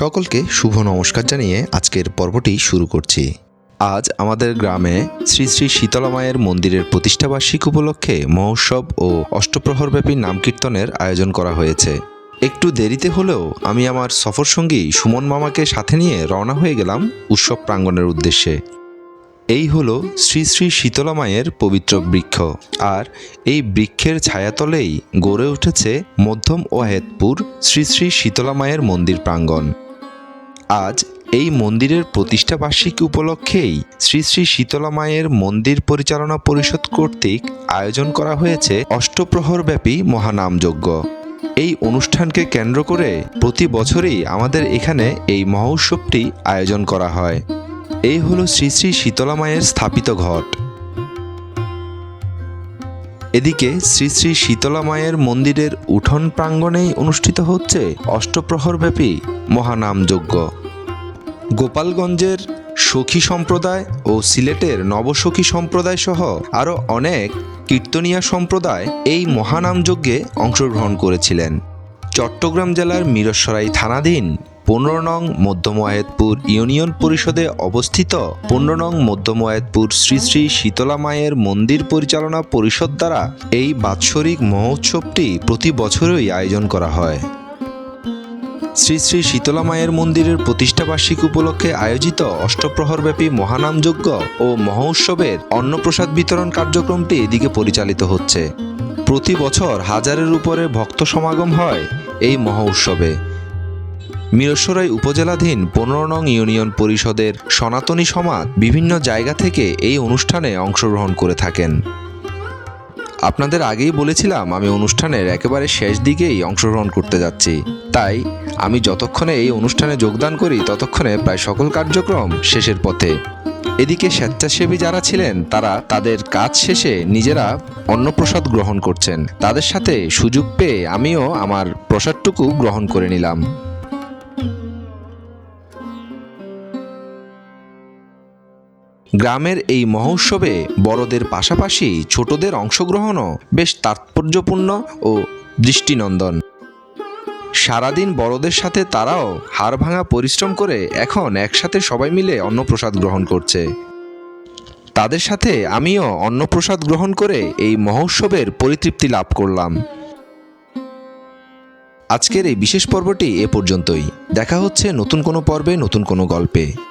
সকলকে শুভ নমস্কার জানিয়ে আজকের পর্বটি শুরু করছি। আজ আমাদের গ্রামে শ্রী শ্রী শীতলা মায়ের মন্দিরের প্রতিষ্ঠাবার্ষিক উপলক্ষে মহোৎসব ও অষ্টপ্রহরব্যাপী নামকীর্তনের আয়োজন করা হয়েছে। একটু দেরিতে হলেও আমি আমার সফরসঙ্গী সুমন মামাকে সাথে নিয়ে রওনা হয়ে গেলাম উৎসব প্রাঙ্গণের উদ্দেশ্যে। এই হলো শ্রী শ্রী শীতলা মায়ের পবিত্র বৃক্ষ। আর এই বৃক্ষের ছায়াতলেই গড়ে উঠেছে মধ্যম ওয়াহেদপুর শ্রী শ্রী শীতলা মায়ের মন্দির প্রাঙ্গণ। আজ এই মন্দিরের প্রতিষ্ঠা বার্ষিকী উপলক্ষেই শ্রী শ্রী শীতলা মায়ের মন্দির পরিচালনা পরিষদ কর্তৃক আয়োজন করা হয়েছে অষ্টপ্রহরব্যাপী মহানামযজ্ঞ। এই অনুষ্ঠানকে কেন্দ্র করে প্রতি বছরই আমাদের এখানে এই মহোৎসবটি আয়োজন করা হয়। এই হলো শ্রী শ্রী শীতলা মায়ের স্থাপিত ঘট। এদিকে শ্রী শ্রী শীতলা মায়ের মন্দিরের উঠোন প্রাঙ্গণেই অনুষ্ঠিত হচ্ছে অষ্টপ্রহরব্যাপী মহানামযজ্ঞ। গোপালগঞ্জের সখী সম্প্রদায় ও সিলেটের নবসখী সম্প্রদায় সহ আরও অনেক কীর্তনিয়া সম্প্রদায় এই মহানামযজ্ঞে অংশগ্রহণ করেছিলেন। চট্টগ্রাম জেলার মিরসরাই থানাধীন পনেরো নং মধ্যময়াতপুর ইউনিয়ন পরিষদে অবস্থিত পনেরো নং মধ্যময়াতপুর শ্রী শ্রী শীতলা মায়ের মন্দির পরিচালনা পরিষদ দ্বারা এই বাৎসরিক মহোৎসবটি প্রতি বছরই আয়োজন করা হয়। শ্রী শ্রী শীতলা মায়ের মন্দিরের প্রতিষ্ঠাবার্ষিক উপলক্ষে আয়োজিত অষ্টপ্রহরব্যাপী মহানামযজ্ঞ ও মহোৎসবের অন্নপ্রসাদ বিতরণ কার্যক্রমটি এদিকে পরিচালিত হচ্ছে। প্রতি বছর হাজারের উপরে ভক্ত সমাগম হয় এই মহোৎসবে। মিরসরাই উপজেলাধীন পনেরো নং ইউনিয়ন পরিষদের সনাতনী সমাজ বিভিন্ন জায়গা থেকে এই অনুষ্ঠানে অংশগ্রহণ করে থাকেন। আপনাদের আগেই বলেছিলাম, আমি অনুষ্ঠানের একেবারে শেষ দিকেই অংশগ্রহণ করতে যাচ্ছি। তাই আমি যতক্ষণে এই অনুষ্ঠানে যোগদান করি, ততক্ষণে প্রায় সকল কার্যক্রম শেষের পথে। এদিকে স্বেচ্ছাসেবী যারা ছিলেন, তারা তাদের কাজ শেষে নিজেরা অন্নপ্রসাদ গ্রহণ করছেন। তাদের সাথে সুযোগ পেয়ে আমিও আমার প্রসাদটুকু গ্রহণ করে নিলাম। গ্রামের এই মহোৎসবে বড়দের পাশাপাশি ছোটদের অংশগ্রহণও বেশ তাৎপর্যপূর্ণ ও দৃষ্টিনন্দন। সারাদিন বড়দের সাথে তারাও হাড় ভাঙা পরিশ্রম করে এখন একসাথে সবাই মিলে অন্নপ্রসাদ গ্রহণ করছে। তাদের সাথে আমিও অন্নপ্রসাদ গ্রহণ করে এই মহোৎসবের পরিতৃপ্তি লাভ করলাম। আজকের এই বিশেষ পর্বটি এ পর্যন্তই। দেখা হচ্ছে নতুন কোনো পর্বে, নতুন কোনো গল্পে।